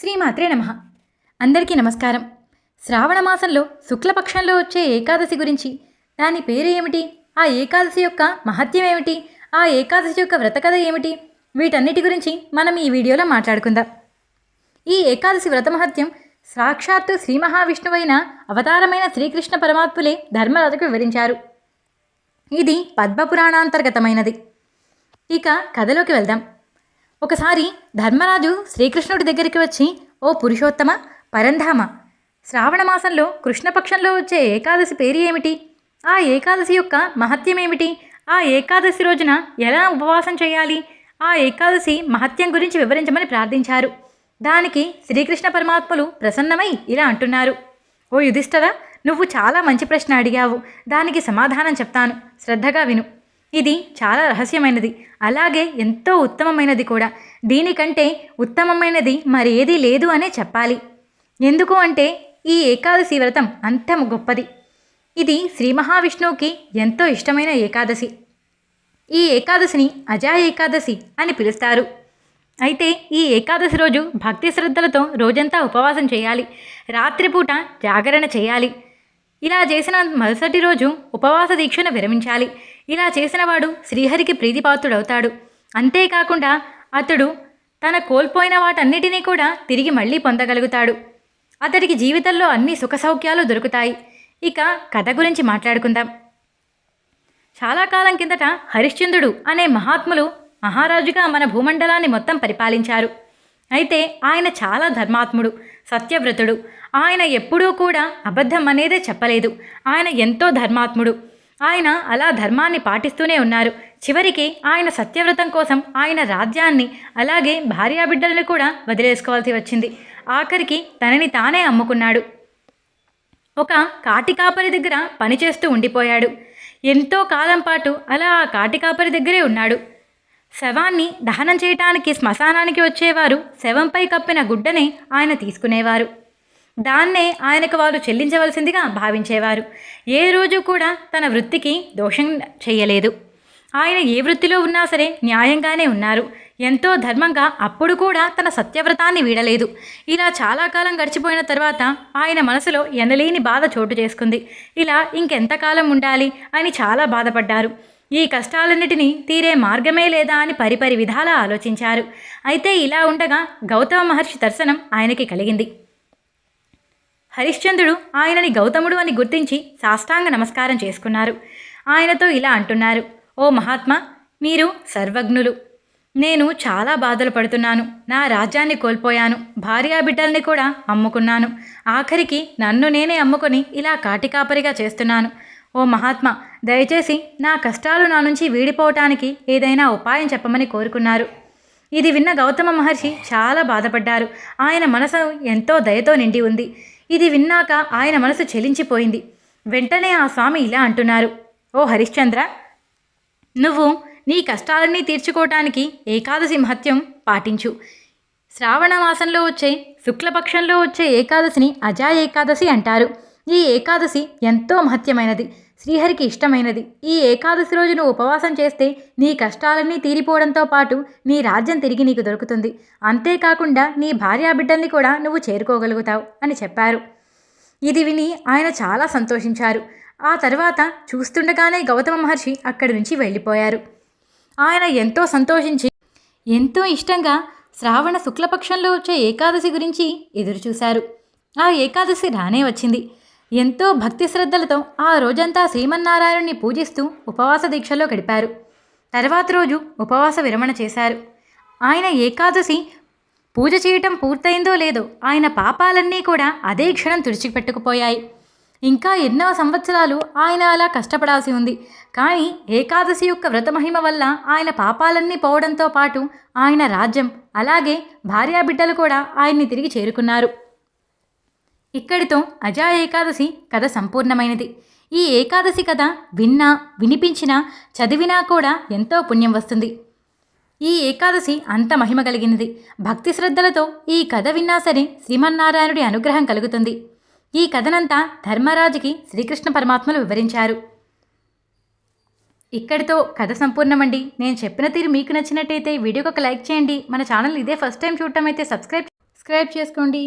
శ్రీమాత్రే నమ. అందరికీ నమస్కారం. శ్రావణ మాసంలో శుక్లపక్షంలో వచ్చే ఏకాదశి గురించి దాని పేరు ఏమిటి? ఆ ఏకాదశి యొక్క మహత్యం ఏమిటి? ఆ ఏకాదశి యొక్క వ్రతకథ ఏమిటి? వీటన్నిటి గురించి మనం ఈ వీడియోలో మాట్లాడుకుందాం. ఈ ఏకాదశి వ్రత మహత్యం సాక్షాత్తు శ్రీ మహావిష్ణువైన అవతారమైన శ్రీకృష్ణ పరమాత్ములే ధర్మరథకు వివరించారు. ఇది పద్మపురాణాంతర్గతమైనది. ఇక కథలోకి వెళ్దాం. ఒకసారి ధర్మరాజు శ్రీకృష్ణుడి దగ్గరికి వచ్చి ఓ పురుషోత్తమ పరంధామ శ్రావణ మాసంలో కృష్ణపక్షంలో వచ్చే ఏకాదశి పేరు ఏమిటి? ఆ ఏకాదశి యొక్క మహత్యం ఏమిటి? ఆ ఏకాదశి రోజున ఎలా ఉపవాసం చేయాలి? ఆ ఏకాదశి మహత్యం గురించి వివరించమని ప్రార్థించారు. దానికి శ్రీకృష్ణ పరమాత్మలు ప్రసన్నమై ఇలా అంటున్నారు. ఓ యుధిష్ఠరా నువ్వు చాలా మంచి ప్రశ్న అడిగావు. దానికి సమాధానం చెప్తాను. శ్రద్ధగా విను. ఇది చాలా రహస్యమైనది. అలాగే ఎంతో ఉత్తమమైనది కూడా. దీనికంటే ఉత్తమమైనది మరి ఏదీ లేదు అనే చెప్పాలి. ఎందుకు అంటే ఈ ఏకాదశి వ్రతం అంత గొప్పది. ఇది శ్రీ మహావిష్ణువుకి ఎంతో ఇష్టమైన ఏకాదశి. ఈ ఏకాదశిని అజా ఏకాదశి అని పిలుస్తారు. అయితే ఈ ఏకాదశి రోజు భక్తి శ్రద్ధలతో రోజంతా ఉపవాసం చేయాలి. రాత్రిపూట జాగరణ చేయాలి. ఇలా చేసిన మరుసటి రోజు ఉపవాస దీక్షను విరమించాలి. ఇలా చేసినవాడు శ్రీహరికి ప్రీతిపాత్రుడవుతాడు. అంతేకాకుండా అతడు తన కోల్పోయిన వాటన్నిటినీ కూడా తిరిగి మళ్ళీ పొందగలుగుతాడు. అతడికి జీవితంలో అన్ని సుఖ సౌఖ్యాలు దొరుకుతాయి. ఇక కథ గురించి మాట్లాడుకుందాం. చాలా కాలం కిందట హరిశ్చంద్రుడు అనే మహాత్ములు మహారాజుగా మన భూమండలాన్ని మొత్తం పరిపాలించారు. అయితే ఆయన చాలా ధర్మాత్ముడు సత్యవ్రతుడు. ఆయన ఎప్పుడూ కూడా అబద్ధం అనేదే చెప్పలేదు. ఆయన ఎంతో ధర్మాత్ముడు. ఆయన అలా ధర్మాన్ని పాటిస్తూనే ఉన్నారు. చివరికి ఆయన సత్యవ్రతం కోసం ఆయన రాజ్యాన్ని అలాగే భార్యాబిడ్డలను కూడా వదిలేసుకోవాల్సి వచ్చింది. ఆఖరికి తనని తానే అమ్ముకున్నాడు. ఒక కాటికాపరి దగ్గర పనిచేస్తూ ఉండిపోయాడు. ఎంతో కాలం పాటు అలా ఆ కాటికాపరి దగ్గరే ఉన్నాడు. శవాన్ని దహనం చేయటానికి శ్మశానానికి వచ్చేవారు శవంపై కప్పిన గుడ్డని ఆయన తీసుకునేవారు. దాన్నే ఆయనకు వారు చెల్లించవలసిందిగా భావించేవారు. ఏ రోజు కూడా తన వృత్తికి దోషం చేయలేదు. ఆయన ఏ వృత్తిలో ఉన్నా సరే న్యాయంగానే ఉన్నారు. ఎంతో ధర్మంగా అప్పుడు కూడా తన సత్యవ్రతాన్ని వీడలేదు. ఇలా చాలా కాలం గడిచిపోయిన తర్వాత ఆయన మనసులో ఎనలేని బాధ చోటు చేసుకుంది. ఇలా ఇంకెంతకాలం ఉండాలి అని చాలా బాధపడ్డారు. ఈ కష్టాలన్నిటినీ తీరే మార్గమే లేదా అని పరిపరి విధాలా ఆలోచించారు. అయితే ఇలా ఉండగా గౌతమ మహర్షి దర్శనం ఆయనకి కలిగింది. హరిశ్చంద్రుడు ఆయనని గౌతముడు అని గుర్తించి సాష్టాంగ నమస్కారం చేసుకున్నారు. ఆయనతో ఇలా అంటున్నారు ఓ మహాత్మా మీరు సర్వజ్ఞులు. నేను చాలా బాధలు పడుతున్నాను. నా రాజ్యాన్ని కోల్పోయాను. భార్యాబిడ్డల్ని కూడా అమ్ముకున్నాను. ఆఖరికి నన్ను నేనే అమ్ముకొని ఇలా కాటికాపరిగా చేస్తున్నాను. ఓ మహాత్మా దయచేసి నా కష్టాలు నా నుంచి వీడిపోవటానికి ఏదైనా ఉపాయం చెప్పమని కోరుకున్నారు. ఇది విన్న గౌతమ మహర్షి చాలా బాధపడ్డారు. ఆయన మనసు ఎంతో దయతో నిండి ఉంది. ఇది విన్నాక ఆయన మనసు చెలించిపోయింది. వెంటనే ఆ స్వామి ఇలా అంటున్నారు. ఓ హరిశ్చంద్ర నువ్వు నీ కష్టాలన్నీ తీర్చుకోవటానికి ఏకాదశి మహత్యం పాటించు. శ్రావణ మాసంలో వచ్చే శుక్లపక్షంలో వచ్చే ఏకాదశిని అజా ఏకాదశి అంటారు. ఈ ఏకాదశి ఎంతో మహత్యమైనది. శ్రీహరికి ఇష్టమైనది. ఈ ఏకాదశి రోజు నువ్వు ఉపవాసం చేస్తే నీ కష్టాలన్నీ తీరిపోవడంతో పాటు నీ రాజ్యం తిరిగి నీకు దొరుకుతుంది. అంతేకాకుండా నీ భార్యాబిడ్డల్ని కూడా నువ్వు చేరుకోగలుగుతావు అని చెప్పారు. ఇది విని ఆయన చాలా సంతోషించారు. ఆ తర్వాత చూస్తుండగానే గౌతమ మహర్షి అక్కడి నుంచి వెళ్ళిపోయారు. ఆయన ఎంతో సంతోషించి ఎంతో ఇష్టంగా శ్రావణ శుక్లపక్షంలో వచ్చే ఏకాదశి గురించి ఎదురుచూశారు. ఆ ఏకాదశి రానే వచ్చింది. ఎంతో భక్తి శ్రద్ధలతో ఆ రోజంతా శ్రీమన్నారాయణుని పూజిస్తూ ఉపవాస దీక్షలో గడిపారు. తర్వాత రోజు ఉపవాస విరమణ చేశారు. ఆయన ఏకాదశి పూజ చేయటం పూర్తయిందో లేదో ఆయన పాపాలన్నీ కూడా అదే క్షణం తుడిచిపెట్టుకుపోయాయి. ఇంకా ఎన్నో సంవత్సరాలు ఆయన అలా కష్టపడాల్సి ఉంది. కానీ ఏకాదశి యొక్క వ్రతమహిమ వల్ల ఆయన పాపాలన్నీ పోవడంతో పాటు ఆయన రాజ్యం అలాగే భార్యాబిడ్డలు కూడా ఆయన్ని తిరిగి చేరుకున్నారు. ఇక్కడితో అజా ఏకాదశి కథ సంపూర్ణమైనది. ఈ ఏకాదశి కథ విన్నా వినిపించినా చదివినా కూడా ఎంతో పుణ్యం వస్తుంది. ఈ ఏకాదశి అంత మహిమ కలిగినది. భక్తి శ్రద్ధలతో ఈ కథ విన్నా సరే శ్రీమన్నారాయణుడి అనుగ్రహం కలుగుతుంది. ఈ కథనంతా ధర్మరాజుకి శ్రీకృష్ణ పరమాత్మలు వివరించారు. ఇక్కడితో కథ సంపూర్ణమండి. నేను చెప్పిన తీరు మీకు నచ్చినట్టయితే వీడియోకి ఒక లైక్ చేయండి. మన ఛానల్ ఇదే ఫస్ట్ టైం చూడటం అయితే సబ్స్క్రైబ్ సబ్స్క్రైబ్ చేసుకోండి.